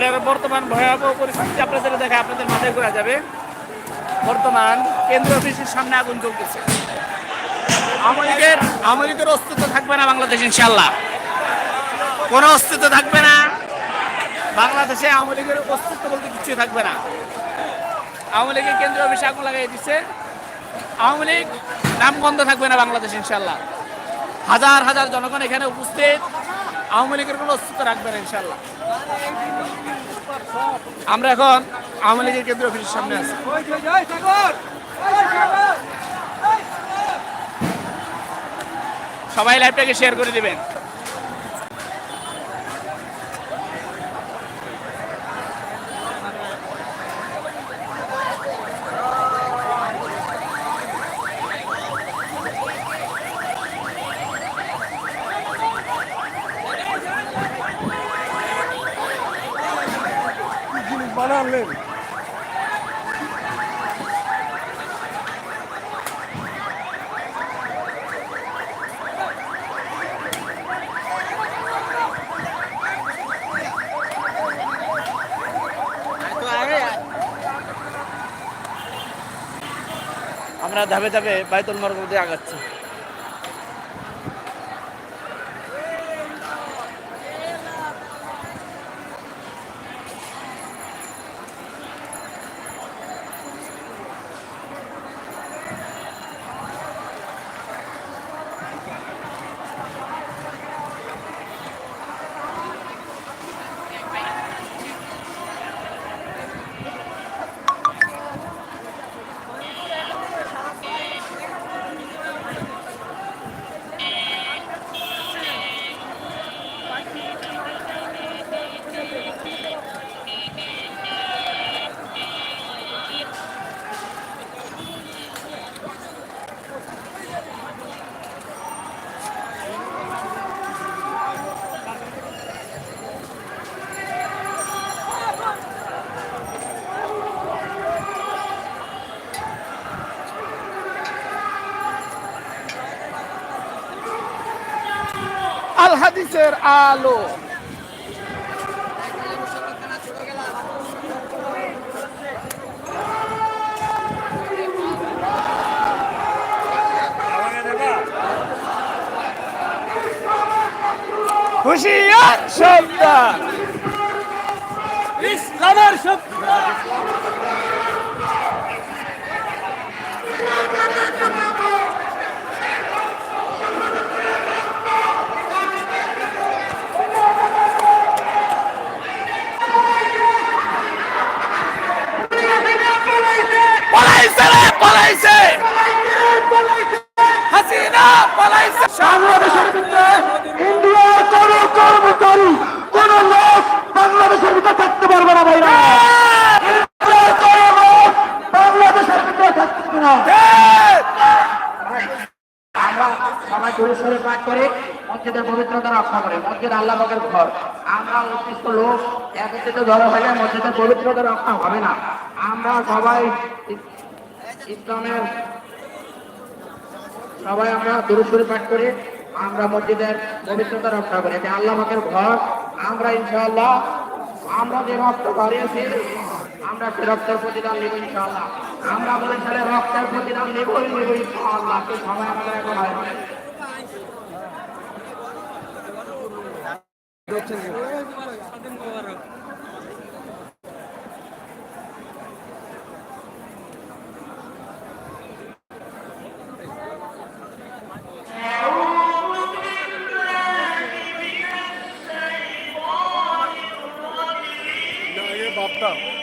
এটার বর্তমান ভয়াবহ পরিস্থিতি আপনাদের দেখে, আপনাদের মাথায় ঘোরা যাবে। বর্তমান কেন্দ্র অফিসের সামনে আগুন জ্বলতেছে। আওয়ামী লীগের অস্তিত্ব থাকবে না বাংলাদেশ ইনশাল্লাহ কোনো অস্তিত্ব থাকবে না। বাংলাদেশে আওয়ামী অস্তিত্ব বলতে কিছু থাকবে না। আওয়ামী লীগের কেন্দ্রীয় অফিসে আগুন লাগাই দিচ্ছে। আওয়ামী লীগ নাম বন্ধ থাকবে না বাংলাদেশ ইনশাল্লাহ হাজার হাজার জনগণ এখানে উপস্থিত। আওয়ামী লীগের কোনো অস্তিত্ব রাখবে না ইনশাল্লাহ আমরা এখন আওয়ামী লীগের কেন্দ্রীয় অফিসের সামনে আছি। সবাই লাইভটাকে শেয়ার করে দিবেন। আমরা ধাপে ধাপে বাইতুল মরকম দিয়ে আগাচ্ছি। আল হাদিসের আলো হুশিয়ার সাবধান ইসলামের শক্তি পলাইছে। হাসিনা পলাইছে। বাংলাদেশের ভিতরে ইন্ডিয়া কোনো কর্মচারী কোন লোক বাংলাদেশের ভিতরে থাকতে পারবে না ভাইরা। ইন্ডিয়ার কোনো বাংলাদেশের ভিতরে থাকতে পারবে না। আমরা সবাই জোরে সোরে পাঠ করে মসজিদের পবিত্রতা রক্ষা করে মসজিদ আল্লাহ পাকের ঘর। আমরা উৎকৃষ্ট লোক একত্রিত ধরা হলে মসজিদের পবিত্রতা রক্ষা হবে না। আমরা সবাই ইসলামের সবাই আমরা জোরে সোরে পাঠ করে, আমরা মসজিদের পবিত্রতা রক্ষা করি। এটা আল্লাহ পাকের ঘর, আমরা ইনশাআল্লাহ, আমরা যে রক্ত বাড়িয়েছি, আমরা সে রক্তের প্রতিদান নেব ইনশাআল্লাহ। আমরা বলে ছেলে রক্তের প্রতিদান নেবই নেব ইনশাআল্লাহ। তো সময় আমাদের এখন হয় না। കേട്ടോ